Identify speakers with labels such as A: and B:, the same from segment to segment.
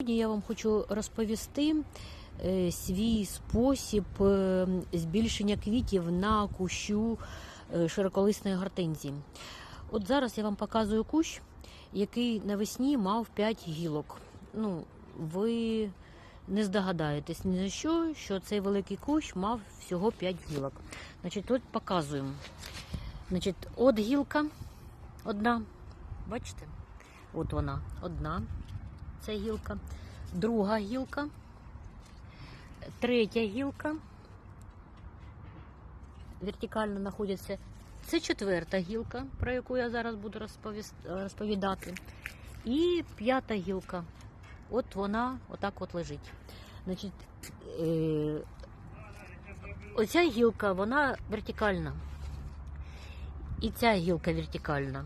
A: Сьогодні я вам хочу розповісти е, свій спосіб е, збільшення квітів на кущу е, широколисної гортензії. От зараз я вам показую кущ, який навесні мав 5 гілок. Ну, ви не здогадаєтесь ні за що, що цей великий кущ мав всього 5 гілок. Значить, от показуємо. Значить, от гілка одна. Бачите? От вона одна. Це гілка. Друга гілка. Третя гілка. Вертикально знаходиться. Це четверта гілка, про яку я зараз буду розповідати. І п'ята гілка. От вона отак от лежить. Значить, е- оця гілка, вона вертикальна. І ця гілка вертикальна.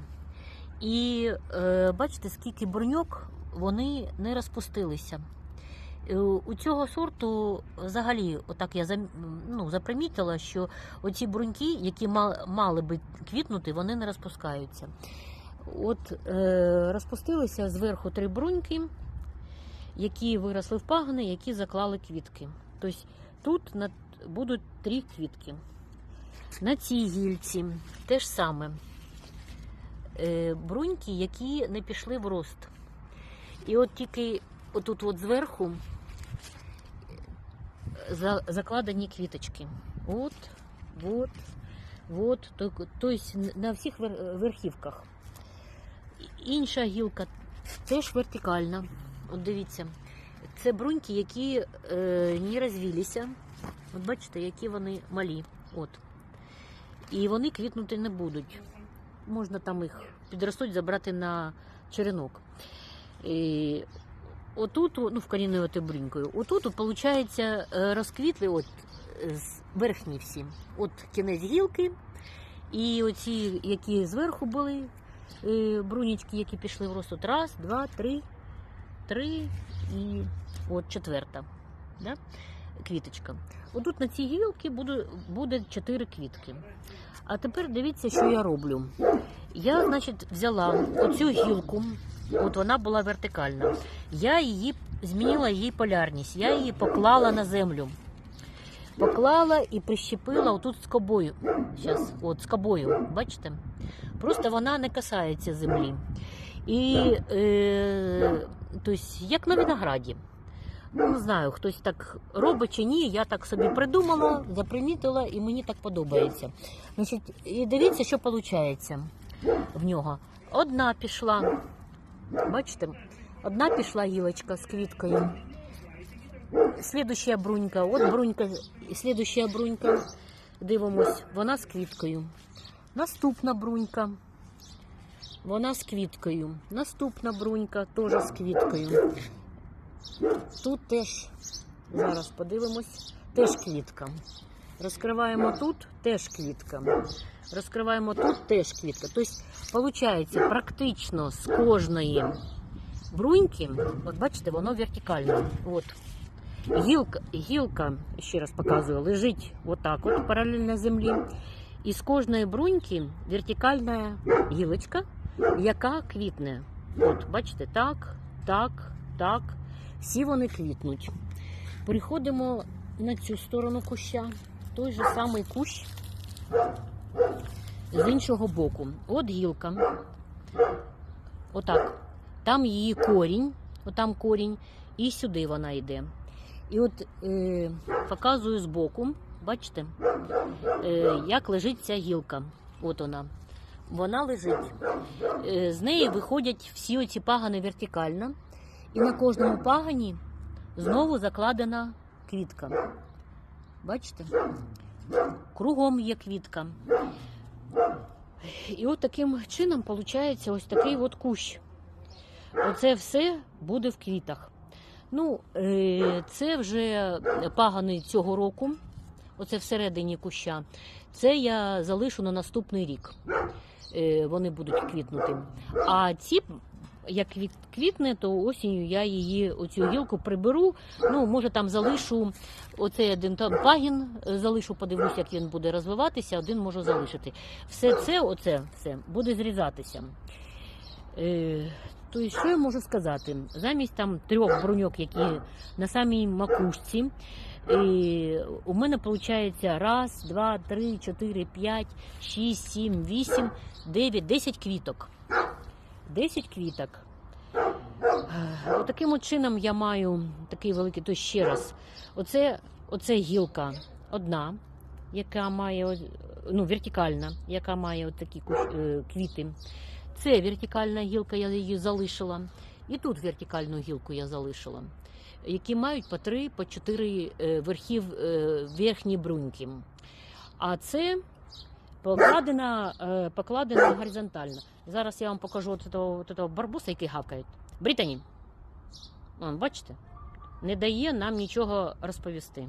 A: І е, бачите, скільки бруньок вони не розпустилися. Е, У цього сорту взагалі, отак я ну, запримітила, що оці бруньки, які мали би квітнути, вони не розпускаються. От е, розпустилися зверху три бруньки, які виросли в пагони, які заклали квітки. Тобто тут будуть три квітки. На цій гільці те ж саме. Е, бруньки, які не пішли в рост. І от тільки отут от зверху е, закладені квіточки. От, от, от, тобто на всіх верхівках. Інша гілка теж вертикальна. От дивіться, це бруньки, які е, не розвілися. От бачите, які вони малі. От. І вони квітнути не будуть. Можна там їх підростуть, забрати на черенок. І отут, ну, в корінною оте брунькою, отут, виходить, розквітли от, е, верхні всі. От кінець гілки, і оці, які зверху були е, брунічки, які пішли в рост. От раз, два, три, три і от четверта. Да? Квіточка. Отут на цій гілці буде, буде чотири квітки. А тепер дивіться, що я роблю. Я, значить, взяла оцю гілку, от вона була вертикальна. Я її змінила її полярність. Я її поклала на землю. Поклала і прищепила отут скобою. Зараз, от скобою, бачите? Просто вона не касається землі. І е, тобто, як на винограді. Ну, не знаю, хтось так робить чи ні. Я так собі придумала, запримітила, і мені так подобається. Значить, і дивіться, що виходить в нього. Одна пішла, бачите, одна пішла гілочка з квіткою. Слідуща брунька, от брунька, слідуща брунька. Дивимось, вона з квіткою. Наступна брунька. Вона з квіткою. Наступна брунька теж з квіткою. Тут теж, зараз подивимось, теж квітка. Розкриваємо тут теж квітка. Розкриваємо тут теж квітка. Тобто, виходить, практично з кожної бруньки, от бачите, воно вертикальне. От. Гілка, гілка, ще раз показую, лежить отак от паралельно землі. І з кожної бруньки вертикальна гілочка, яка квітне. От, бачите, так, так, так. Всі вони квітнуть. Переходимо на цю сторону куща. Той же самий кущ з іншого боку. От гілка. Отак. Там її корінь, отам корінь, і сюди вона йде. І от е, показую збоку, бачите, е, як лежить ця гілка. От вона. Вона лежить. Е, з неї виходять всі оці пагани вертикально. І на кожному пагані знову закладена квітка. Бачите? Кругом є квітка. І от таким чином виходить ось такий от кущ. Оце все буде в квітах. Ну, е, це вже пагани цього року. Оце всередині куща. Це я залишу на наступний рік. Е, Вони будуть квітнути. А ці як квітне, то осінню я її оцю гілку приберу. Ну, може там залишу оцей один там пагін, е, залишу, подивлюсь, як він буде розвиватися, один можу залишити. Все це, оце все буде зрізатися. Е, Тобто, що я можу сказати? Замість там трьох бруньок, які на самій макушці, і у мене виходить раз, два, три, чотири, п'ять, шість, сім, вісім, дев'ять, десять квіток. Десять квіток. Е, Отаким от чином я маю такий великий, то ще раз. Оце, оце гілка одна, яка має ну, вертикальна, яка має от такі е, квіти. Це вертикальна гілка, я її залишила. І тут вертикальну гілку я залишила, які мають по три, по чотири е, верхів верхні бруньки. А це покладена, е, покладена горизонтально. Зараз я вам покажу от барбуса, який гавкає. Британі. Вон, бачите? Не дає нам нічого розповісти.